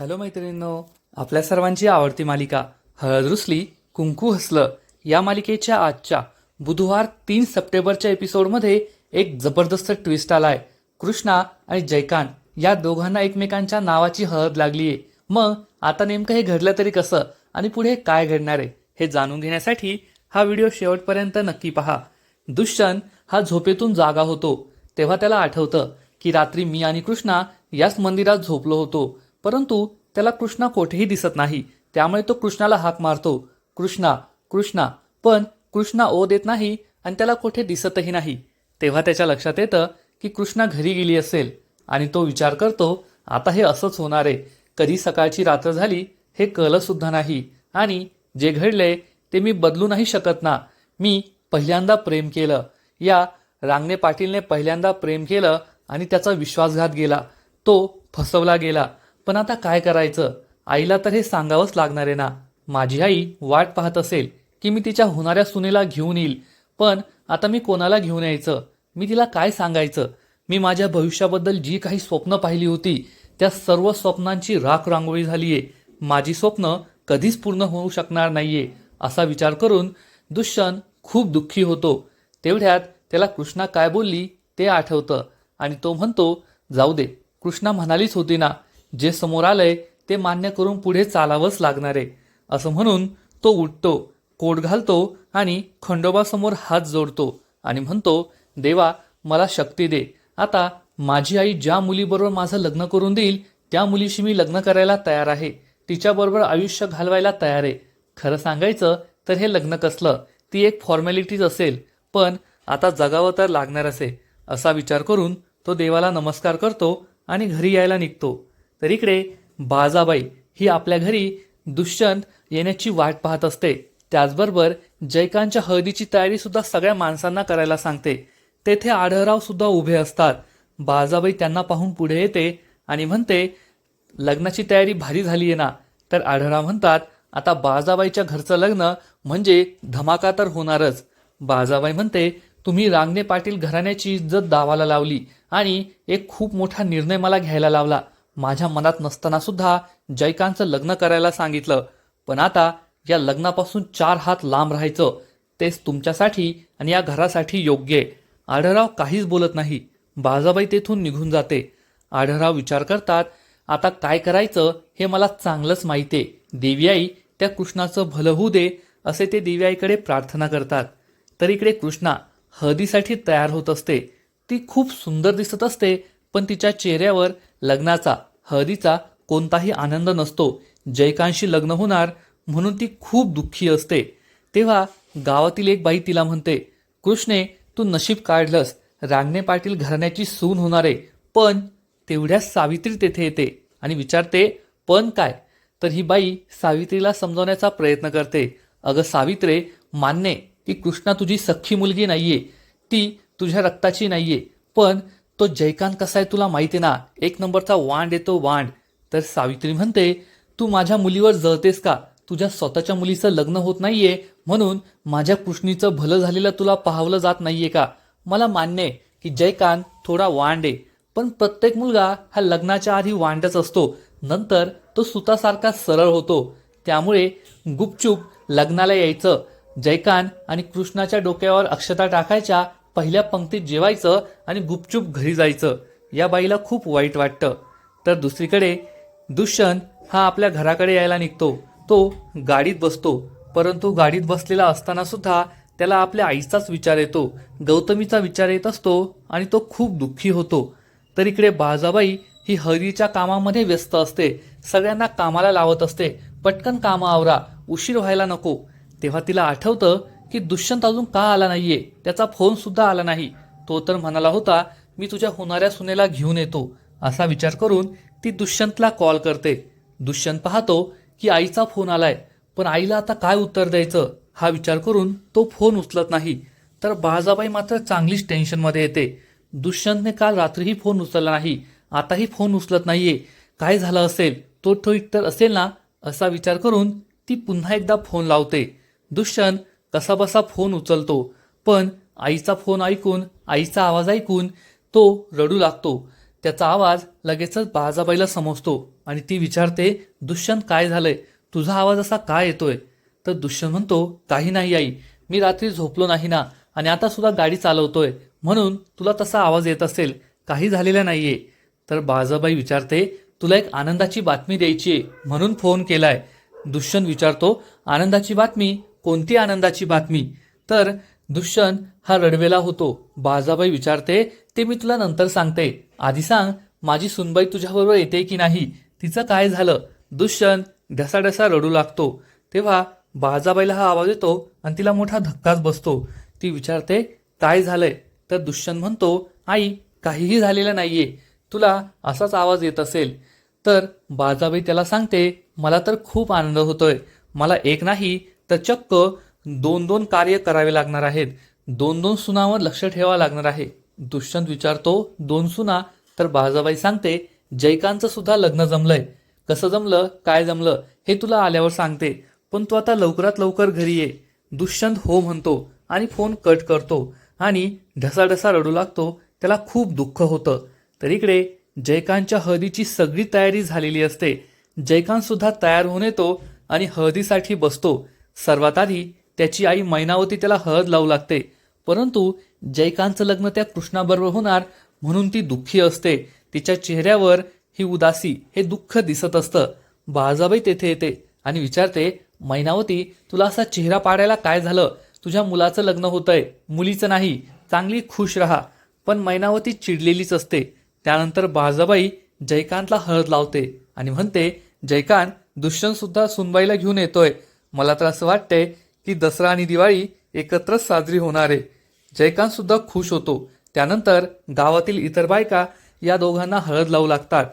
Hello मैत्रिणींनो आपल्या सर्वांची आवडती मालिका हळद रुसली कुंकू हसलं या मालिकेच्या आजच्या बुधवार तीन सप्टेंबरच्या एपिसोडमध्ये एक जबरदस्त ट्विस्ट आलाय. कृष्णा आणि जयकांत या दोघांना एकमेकांच्या नावाची हळद लागलीये. मग आता नेमकं हे घडलं तरी कसं आणि पुढे काय घडणार आहे हे जाणून घेण्यासाठी हा व्हिडिओ शेवटपर्यंत नक्की पहा. दुष्यंत हा झोपेतून जागा होतो. तेव्हा त्याला आठवतं की रात्री मी आणि कृष्णा याच मंदिरात झोपलो होतो. परंतु त्याला कृष्णा कोठेही दिसत नाही. त्यामुळे तो कृष्णाला हाक मारतो. कृष्णा कृष्णा पण कृष्णा ओ देत नाही आणि त्याला कोठे दिसतही नाही. तेव्हा त्याच्या लक्षात येतं की कृष्णा घरी गेली असेल आणि तो विचार करतो आता हे असंच होणार आहे. कधी सकाळची रात्र झाली हे कळलंसुद्धा नाही. आणि जे घडले ते मी बदलू नाही शकत ना. मी पहिल्यांदा प्रेम केलं. या रांगणे पाटीलने पहिल्यांदा प्रेम केलं आणि त्याचा विश्वासघात गेला. तो फसवला गेला. पण आता काय करायचं? आईला तर हे सांगावंच लागणार आहे ना. माझी आई वाट पाहत असेल की मी तिच्या होणाऱ्या सुनेला घेऊन येईल. पण आता मी कोणाला घेऊन यायचं? मी तिला काय सांगायचं? मी माझ्या भविष्याबद्दल जी काही स्वप्न पाहिली होती त्या सर्व स्वप्नांची राख रांगोळी झाली आहे माझी स्वप्न कधीच पूर्ण होऊ शकणार नाहीये असा विचार करून दुष्यंत खूप दुःखी होतो. तेवढ्यात त्याला कृष्णा काय बोलली ते आठवतं आणि तो म्हणतो जाऊ दे कृष्णा म्हणालीच होती ना जे समोर आलंय ते मान्य करून पुढे चालावंच लागणार आहे. असं म्हणून तो उठतो कोट घालतो आणि खंडोबासमोर हात जोडतो आणि म्हणतो देवा मला शक्ती दे. आता माझी आई ज्या मुलीबरोबर माझं लग्न करून देईल त्या मुलीशी मी लग्न करायला तयार आहे. तिच्याबरोबर आयुष्य घालवायला तयार आहे. खरं सांगायचं तर हे लग्न कसलं? ती एक फॉर्मॅलिटीज असेल. पण आता जगावं तर लागणार असे असा विचार करून तो देवाला नमस्कार करतो आणि घरी यायला निघतो. तर इकडे बाजाबाई ही आपल्या घरी दुष्यंत येण्याची वाट पाहत असते. त्याचबरोबर जयकांतच्या हळदीची तयारी सुद्धा सगळ्या माणसांना करायला सांगते. तेथे आढळराव सुद्धा उभे असतात. बाजाबाई त्यांना पाहून पुढे येते आणि म्हणते लग्नाची तयारी भारी झाली आहे ना. तर आढळराव म्हणतात आता बाजाबाईच्या घरचं लग्न म्हणजे धमाका तर होणारच. बाजाबाई म्हणते तुम्ही रांगणे पाटील घराण्याची इज्जत दावाला लावली आणि एक खूप मोठा निर्णय मला घ्यायला लावला. माझ्या मनात नसताना सुद्धा जयकांतचं लग्न करायला सांगितलं. पण आता या लग्नापासून चार हात लांब राहायचं तेच तुमच्यासाठी आणि या घरासाठी योग्य आहे. आढळराव काहीच बोलत नाही. बाजाबाई तेथून निघून जाते. आढळराव विचार करतात आता काय करायचं हे मला चांगलंच माहिती आहे. देवी आई त्या कृष्णाचं भलं होऊ दे असे ते देवीआईकडे प्रार्थना करतात. तर इकडे कृष्णा हळदीसाठी तयार होत असते. ती खूप सुंदर दिसत असते पण तिच्या चेहऱ्यावर लग्नाचा हळदीचा कोणताही आनंद नसतो. जयकांशी लग्न होणार म्हणून ती खूप दुःखी असते. तेव्हा गावातील एक बाई तिला म्हणते कृष्णे तू नशीब काढलंस. रांगणे पाटील घराण्याची सून होणार. आहे पण तेवढ्याच सावित्री तेथे येते आणि विचारते पण काय? तर ही बाई सावित्रीला समजवण्याचा प्रयत्न करते. अगं सावित्रे मान्य की कृष्णा तुझी सख्खी मुलगी नाहीये. ती तुझ्या रक्ताची नाहीये. पण तो जयकांत कसा आहे तुला माहिती आहे ना? एक नंबरचा वांड येतो वांड. तर सावित्री म्हणते तू माझ्या मुलीवर जळतेस का? तुझ्या स्वतःच्या मुलीचं लग्न होत नाहीये. म्हणून माझ्या कृष्णीचं भलं झालेलं तुला पाहावलं जात नाहीये का? मला मान्य आहे की जयकांत थोडा वांड आहे. पण प्रत्येक मुलगा हा लग्नाच्या आधी वांडच असतो. नंतर तो सुतासारखा सरळ होतो. त्यामुळे गुपचूप लग्नाला यायचं. जयकांत आणि कृष्णाच्या डोक्यावर अक्षता टाकायच्या पहिल्या पंक्तीत जेवायचं आणि गुपचूप घरी जायचं या बाईला खूप वाईट वाटतं. तर दुसरीकडे दुष्यंत हा आपल्या घराकडे यायला निघतो. तो गाडीत बसतो परंतु गाडीत बसलेला असताना सुद्धा त्याला आपल्या आईचाच विचार येतो गौतमीचा विचार येत असतो आणि तो खूप दुःखी होतो. तर इकडे बाजाबाई ही हरीच्या कामामध्ये व्यस्त असते सगळ्यांना कामाला लावत असते. पटकन कामं आवरा उशीर व्हायला नको. तेव्हा तिला आठवतं की दुष्यंत अजून का आला नाहीये? त्याचा फोन सुद्धा आला नाही. तो तर म्हणाला होता मी तुझ्या होणाऱ्या सुनेला घेऊन येतो. असा विचार करून ती दुष्यंतला कॉल करते. दुष्यंत पाहतो की आईचा फोन आलाय. पण आईला आता काय उत्तर द्यायचं? हा विचार करून तो फोन उचलत नाही. तर बाळजाबाई मात्र चांगलीच टेन्शनमध्ये येते. दुष्यंतने काल रात्रीही फोन उचलला नाही. आताही फोन उचलत नाहीये. काय झालं असेल? तो तो तर असेल ना? असा विचार करून ती पुन्हा एकदा फोन लावते. दुष्यंत कसाबसा फोन उचलतो. पण आईचा फोन ऐकून आईचा आवाज ऐकून तो रडू लागतो. त्याचा आवाज लगेचच बाजाबाईला समजतो आणि ती विचारते दुष्यंत काय झालंय? तुझा आवाज असा काय येतोय? तर दुष्यंत म्हणतो काही नाही आई. मी रात्री झोपलो नाही ना आणि आता सुद्धा गाडी चालवतोय. म्हणून तुला तसा आवाज येत असेल. काही झालेला नाहीये. तर बाळजाबाई विचारते तुला एक आनंदाची बातमी द्यायची आहे म्हणून फोन केलाय. दुष्यंत विचारतो आनंदाची बातमी? कोणती आनंदाची बातमी? तर दुष्यंत हा रडवेला होतो. बाजाबाई विचारते ते मी तुला नंतर सांगते. आधी सांग माझी सुनबाई तुझ्याबरोबर येते की नाही? तिचं काय झालं? दुष्यंत ढसाढसा रडू लागतो. तेव्हा बाजाबाईला हा आवाज येतो आणि तिला मोठा धक्काच बसतो. ती विचारते काय झालंय? तर दुष्यंत म्हणतो आई काहीही झालेलं नाहीये. तुला असाच आवाज येत असेल. तर बाजाबाई त्याला सांगते मला तर खूप आनंद होतोय. मला एक नाही तर चक्क दोन दोन कार्य करावे लागणार आहेत. दोन दोन सुनावर लक्ष ठेवावं लागणार आहे. दुष्यंत विचारतो दोन सुना? तर बाळजाबाई सांगते जयकांतचं सुद्धा लग्न जमलंय. कसं जमलं? काय जमलं? हे तुला आल्यावर सांगते. पण तू आता लवकरात लवकर घरी ये. दुष्यंत हो म्हणतो आणि फोन कट करतो आणि ढसाढसा रडू लागतो. त्याला खूप दुःख होतं. तर इकडे जयकांतच्या हळदीची सगळी तयारी झालेली असते. जयकांत सुद्धा तयार होऊन येतो आणि हळदीसाठी बसतो. सर्वात आधी त्याची आई मैनावती त्याला हळद लावू लागते. परंतु जयकांतचं लग्न त्या कृष्णाबरोबर होणार म्हणून ती दुःखी असते. तिच्या चेहऱ्यावर ही उदासी हे दुःख दिसत असतं. बाळजाबाई तेथे येते आणि विचारते मैनावती तुला असा चेहरा पाडायला काय झालं? तुझ्या मुलाचं लग्न होतंय. मुलीचं नाही. चांगली खुश राहा. पण मैनावती चिडलेलीच असते. त्यानंतर बाळजाबाई जयकांतला हळद लावते आणि म्हणते जयकांत दुष्यंतसुद्धा सुनबाईला घेऊन येतोय. मला तर असं वाटतंय की दसरा आणि दिवाळी एकत्रच साजरी होणार आहे. जयकांत सुद्धा खुश होतो. त्यानंतर गावातील इतर बायका या दोघांना हळद लावू लागतात.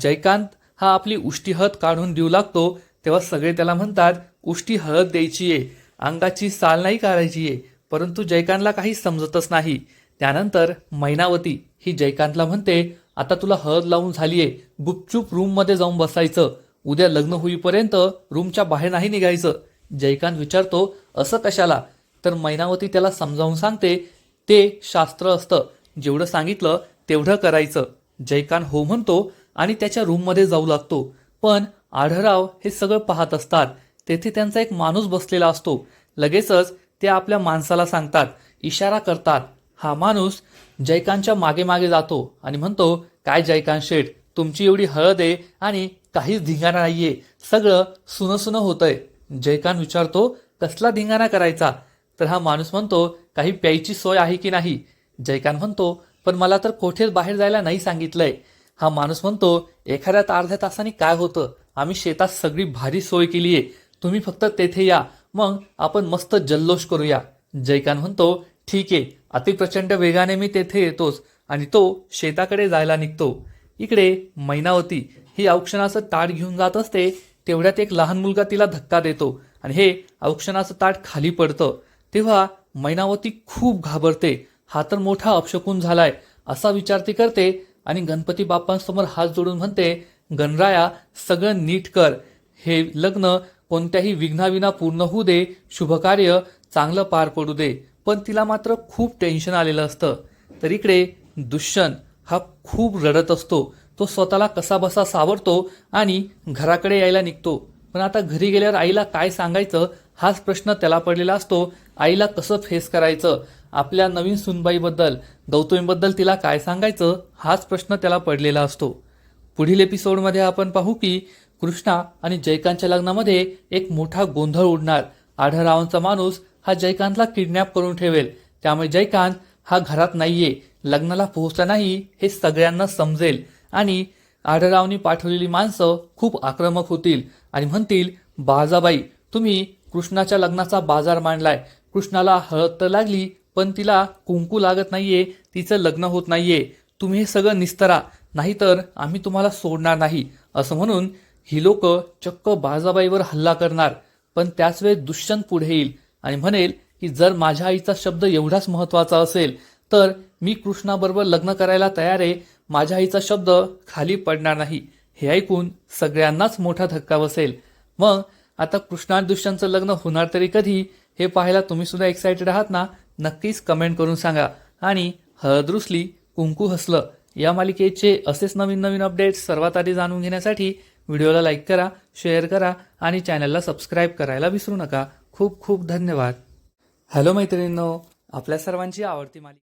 जयकांत हा आपली उष्टी हळद काढून देऊ लागतो तेव्हा सगळे त्याला म्हणतात उष्टी हळद द्यायची आहे. अंगाची साल नाही काढायची आहे परंतु जयकांतला काही समजतच नाही. त्यानंतर मैनावती ही जयकांतला म्हणते आता तुला हळद लावून झालीये. गुपचूप रूममध्ये जाऊन बसायचं. उद्या लग्न होईपर्यंत रूमच्या बाहेर नाही निघायचं. जयकांत विचारतो असं कशाला? तर मैनावती त्याला समजावून सांगते ते शास्त्र असतं. जेवढं सांगितलं तेवढं करायचं. जयकांत हो म्हणतो आणि त्याच्या रूममध्ये जाऊ लागतो. पण आढराव हे सगळं पाहत असतात. तेथे त्यांचा एक माणूस बसलेला असतो. लगेचच ते आपल्या माणसाला सांगतात इशारा करतात. हा माणूस जयकांतच्या मागे मागे जातो आणि म्हणतो काय जयकांत शेठ तुमची एवढी हळद आहे आणि काहीच धिंगाणा नाहीये. सगळं सुनं सुनं होतंय. जयकान विचारतो कसला धिंगाणा करायचा? तर हा माणूस म्हणतो काही प्यायची सोय आहे की नाही? जयकान म्हणतो पण मला तर कोठेच बाहेर जायला नाही सांगितलंय. हा माणूस म्हणतो एखाद्या अर्ध्या तासाने काय होतं? आम्ही शेतात सगळी भारी सोय केली आहे तुम्ही फक्त तेथे या. मग आपण मस्त जल्लोष करूया. जयकान म्हणतो ठीक. आहे अतिप्रचंड वेगाने मी तेथे येतोच आणि तो शेताकडे जायला निघतो. इकडे मैनावती. ही औक्षणाचं ताट घेऊन जात असते तेवढ्यात एक लहान मुलगा तिला धक्का देतो. आणि हे औक्षणाचं ताट खाली पडतं. तेव्हा मैनावती खूप घाबरते. हा तर मोठा अपशकून झालाय असा विचार ती करते आणि गणपती बाप्पांसमोर हात जोडून म्हणते गणराया सगळं नीट कर. हे लग्न कोणत्याही विघ्नाविना पूर्ण होऊ दे शुभकार्य चांगलं पार पडू दे. पण तिला मात्र खूप टेन्शन आलेलं असतं. तर इकडे दुष्यंत हा खूप रडत असतो. तो स्वतःला कसाबसा सावरतो आणि घराकडे यायला निघतो. पण आता घरी गेल्यावर आईला काय सांगायचं? हाच प्रश्न त्याला पडलेला असतो. आईला कसं फेस करायचं? आपल्या नवीन सुनबाईबद्दल गौतमीबद्दल तिला काय सांगायचं? हाच प्रश्न त्याला पडलेला असतो. पुढील एपिसोडमध्ये आपण पाहू की कृष्णा आणि जयकांतच्या लग्नामध्ये एक मोठा गोंधळ उडणार. आढळरावांचा माणूस हा जयकांतला किडनॅप करून ठेवेल. त्यामुळे जयकांत हा घरात नाहीये. लग्नाला पोहोचला नाही हे सगळ्यांना समजेल. आणि आढळरावनी पाठवलेली माणसं खूप आक्रमक होतील आणि म्हणतील बाजाबाई तुम्ही कृष्णाच्या लग्नाचा बाजार मांडलाय. कृष्णाला हळद तर लागली पण तिला कुंकू लागत नाहीये तिचं लग्न होत नाहीये. तुम्ही हे सगळं निस्तरा नाहीतर आम्ही तुम्हाला सोडणार नाही. असं म्हणून ही लोक चक्क बाजाबाईवर हल्ला करणार. पण त्याच वेळेस दुष्यंत पुढे येईल आणि म्हणेल की जर माझ्या आईचा शब्द एवढाच महत्त्वाचा असेल तर मी कृष्णाबरोबर लग्न करायला तयार आहे माझ्या आईचा शब्द खाली पडणार नाही. हे ऐकून सगळ्यांनाच मोठा धक्का बसेल. मग आता कृष्णा लग्न होणार तरी कधी हे पाहायला तुम्ही सुद्धा एक्सायटेड आहात ना? नक्कीच कमेंट करून सांगा. आणि हळद रुसली कुंकू हसलं या मालिकेचे असेच नवीन नवीन अपडेट्स सर्वात आधी जाणून घेण्यासाठी व्हिडिओला लाईक करा शेअर करा आणि चॅनलला सबस्क्राईब करायला विसरू नका. खूप खूप धन्यवाद. हॅलो मैत्रिणींनो आपल्या सर्वांची आवडती मालिका